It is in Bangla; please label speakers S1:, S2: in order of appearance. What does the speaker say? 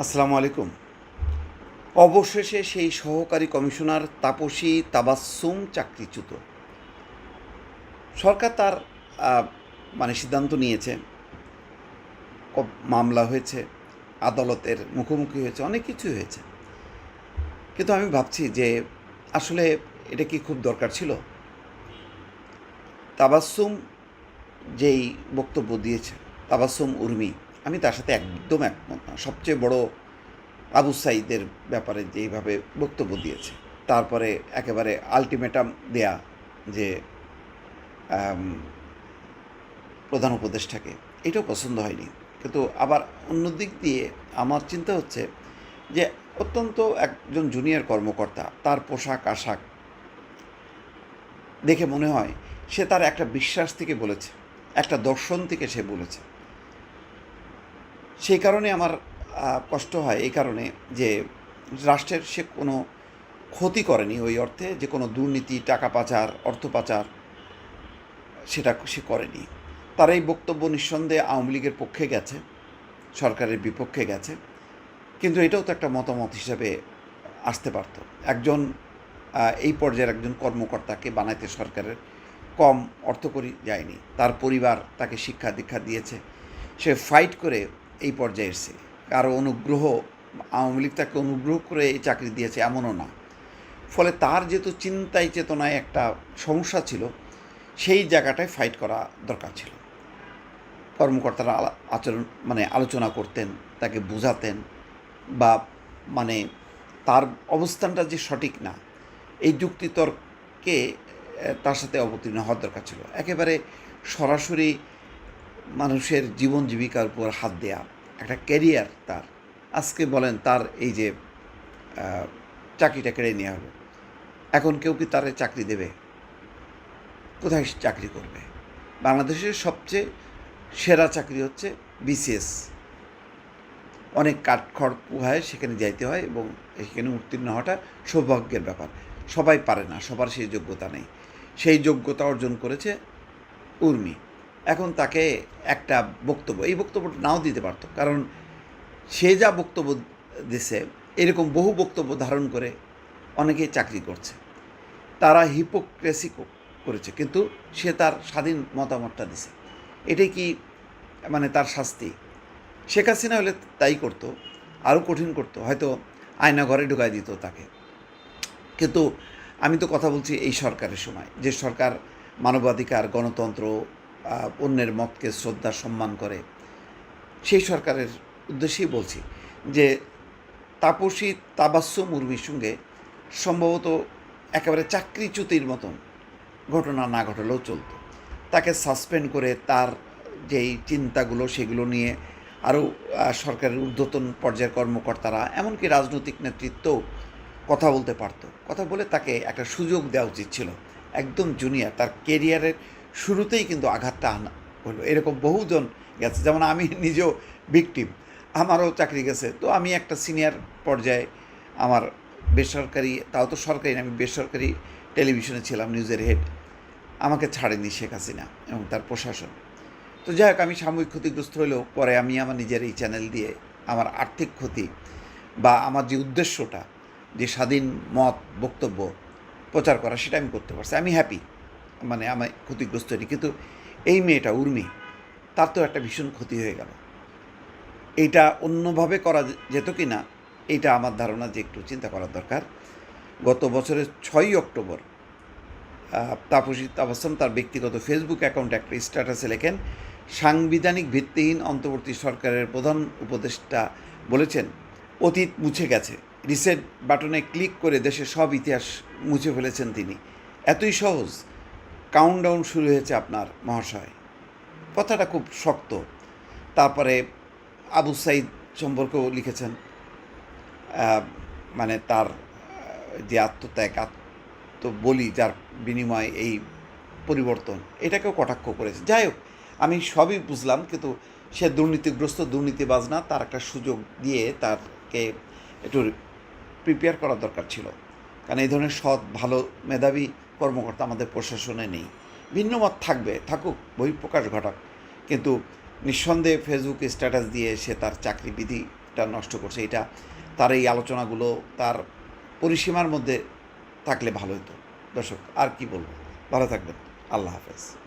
S1: আসসালামু আলাইকুম। অবশেষে সেই সহকারী কমিশনার তাপসী তাবাসুম চাকরিচ্যুত। সরকার তার মানে সিদ্ধান্ত নিয়েছে। মামলা হয়েছে, আদালতের মুখোমুখি হয়েছে, অনেক কিছু হয়েছে। কিন্তু আমি ভাবছি যে আসলে এটা কি খুব দরকার ছিল? তাবাসুম যেই বক্তব্য দিয়েছে তাবাসুম উর্মি আমি তার সাথে একদম একমত না। সবচেয়ে বড় আবু সাইদের ব্যাপারে যেইভাবে বক্তব্য দিয়েছে তারপরে একেবারে আলটিমেটাম দেয়া যে প্রধান উপদেষ্টাকে এটাও পছন্দ হয়নি। কিন্তু আবার অন্য দিক দিয়ে আমার চিন্তা হচ্ছে যে অত্যন্ত একজন জুনিয়র কর্মকর্তা তার পোশাক আশাক দেখে মনে হয় সে তার একটা বিশ্বাস থেকে বলেছে একটা দর্শন থেকে সে বলেছে। সেই কারণে আমার কষ্ট হয় এই কারণে যে রাষ্ট্রের সে কোনো ক্ষতি করেনি ওই অর্থে, যে কোনো দুর্নীতি, টাকা পাচার, অর্থ পাচার সেটা সে করেনি। তার এই বক্তব্য নিঃসন্দেহে আওয়ামী লীগের পক্ষে গেছে, সরকারের বিপক্ষে গেছে। কিন্তু এটাও তো একটা মতামত হিসাবে আসতে পারত। একজন এই পর্যায়ের একজন কর্মকর্তাকে বানাইতে সরকারের কম অর্থকরী যায়নি। তার পরিবার তাকে শিক্ষা দীক্ষা দিয়েছে। সে ফাইট করে এই পর্যায়ে এসেছে কারও অনুগ্রহ, আওয়ামী লীগ তাকে অনুগ্রহ করে এই চাকরি দিয়েছে এমনও না। ফলে তার যেহেতু চিন্তায় চেতনায় একটা সমস্যা ছিল, সেই জায়গাটায় ফাইট করা দরকার ছিল। কর্মকর্তারা আচরণ মানে আলোচনা করতেন, তাকে বোঝাতেন বা মানে তার অবস্থানটা যে সঠিক না, এই যুক্তিতর্কে তার সাথে অবতীর্ণ হওয়ার দরকার ছিল। একেবারে সরাসরি মানুষের জীবন জীবিকার উপর হাত দেয়া, একটা ক্যারিয়ার তার। আজকে বলেন তার এই যে চাকরিটা কেড়ে নেওয়া হলো। এখন কেউ কি তার চাকরি দেবে? কোথায় চাকরি করবে? বাংলাদেশের সবচেয়ে সেরা চাকরি হচ্ছে বিসিএস অনেক কাঠখড় পোহায় সেখানে যাইতে হয় এবং সেখানে উত্তীর্ণ হওয়াটা সৌভাগ্যের ব্যাপার। সবাই পারে না, সবার সেই যোগ্যতা নেই। সেই যোগ্যতা অর্জন করেছে উর্মি। এখন তাকে একটা বক্তব্য, এই বক্তব্যটা নাও দিতে পারতো। কারণ সে যা বক্তব্য দিছে, এরকম বহু বক্তব্য ধারণ করে অনেকেই চাকরি করছে। তারা হিপোক্রেসি করেছে, কিন্তু সে তার স্বাধীন মতামতটা দিছে। এটাই কি মানে তার শাস্তি? শেখ হাসিনা হলে তাই করতো, আরও কঠিন করতো, হয়তো আয়না ঘরে ঢুকাই দিত তাকে। কিন্তু আমি তো কথা বলছি এই সরকারের সময়, যে সরকার মানবাধিকার, গণতন্ত্র অন্যের মতকে শ্রদ্ধা, সম্মান করে। সেই সরকারের উদ্দেশ্যেই বলছি যে, তাপসী তাবাস্য মুরমির সঙ্গে সম্ভবত একেবারে চাকরিচ্যুতির মতন ঘটনা না ঘটলেও চলতো। তাকে সাসপেন্ড করে তার যেই চিন্তাগুলো সেগুলো নিয়ে আরও সরকারের ঊর্ধ্বতন পর্যায়ের কর্মকর্তারা, এমনকি রাজনৈতিক নেতৃত্বও কথা বলতে পারতো। কথা বলে তাকে একটা সুযোগ দেওয়া উচিত ছিল। একদম জুনিয়র তার কেরিয়ারের শুরুতেই কিন্তু আঘাতটা আনা হলো। এরকম বহুজন গেছে। যেমন আমি নিজেও ভিকটিম আমারও চাকরি গেছে। তো আমি একটা সিনিয়র পর্যায়ে আমার বেসরকারি, তাও তো সরকারি না, আমি বেসরকারি টেলিভিশনে ছিলাম নিউজের হেড আমাকে ছাড়েনি শেখ হাসিনা এবং তার প্রশাসন। তো যাই হোক, আমি সাময়িক ক্ষতিগ্রস্ত হলেও পরে আমি আমার নিজের এই চ্যানেল দিয়ে আমার আর্থিক ক্ষতি বা আমার যে উদ্দেশ্যটা, যে স্বাধীন মত বক্তব্য প্রচার করা, সেটা আমি করতে পারছি। আমি হ্যাপি মানে আমার ক্ষতিগ্রস্ত হয়নি। কিন্তু এই মেয়েটা, উর্মি, তার তো একটা ভীষণ ক্ষতি হয়ে গেল। এইটা অন্যভাবে করা যেত কি না এইটা আমার ধারণা যে একটু চিন্তা করার দরকার। গত বছরের ছয়ই অক্টোবর তাপসী তাপসম তার ব্যক্তিগত ফেসবুক অ্যাকাউন্টে একটা স্ট্যাটাসে লেখেন, সাংবিধানিক ভিত্তিহীন অন্তর্বর্তী সরকারের প্রধান উপদেষ্টা বলেছেন, অতীত মুছে গেছে। রিসেট বাটনে ক্লিক করে দেশের সব ইতিহাস মুছে ফেলেছেন তিনি। এতই সহজ। কাউন্টডাউন শুরু হয়েছে আপনার মহাশয়। কথাটা খুব শক্ত। তারপরে আবু সাইদ সম্পর্কেও লিখেছেন। মানে তার যে আত্মত্যাগ আত্ম বলি যার বিনিময়ে এই পরিবর্তন, এটাকেও কটাক্ষ করেছে। যাই হোক, আমি সবই বুঝলাম, কিন্তু সে দুর্নীতিগ্রস্ত দুর্নীতিবাজ না তার একটা সুযোগ দিয়ে তারকে একটু প্রিপেয়ার করার দরকার ছিল। কারণ এই ধরনের সৎ, ভালো মেধাবী কর্মকর্তা আমাদের প্রশাসনে নেই। ভিন্ন মত থাকবে, থাকুক, বহিঃপ্রকাশ ঘটাক। কিন্তু নিঃসন্দেহে ফেসবুকে স্ট্যাটাস দিয়ে সে তার চাকরি বিধিটা নষ্ট করছে, এটা তার এই আলোচনাগুলো, তার পরিসীমার মধ্যে থাকলে ভালো হতো। দর্শক, আর কি বলব? ভালো থাকবেন। আল্লাহ হাফেজ।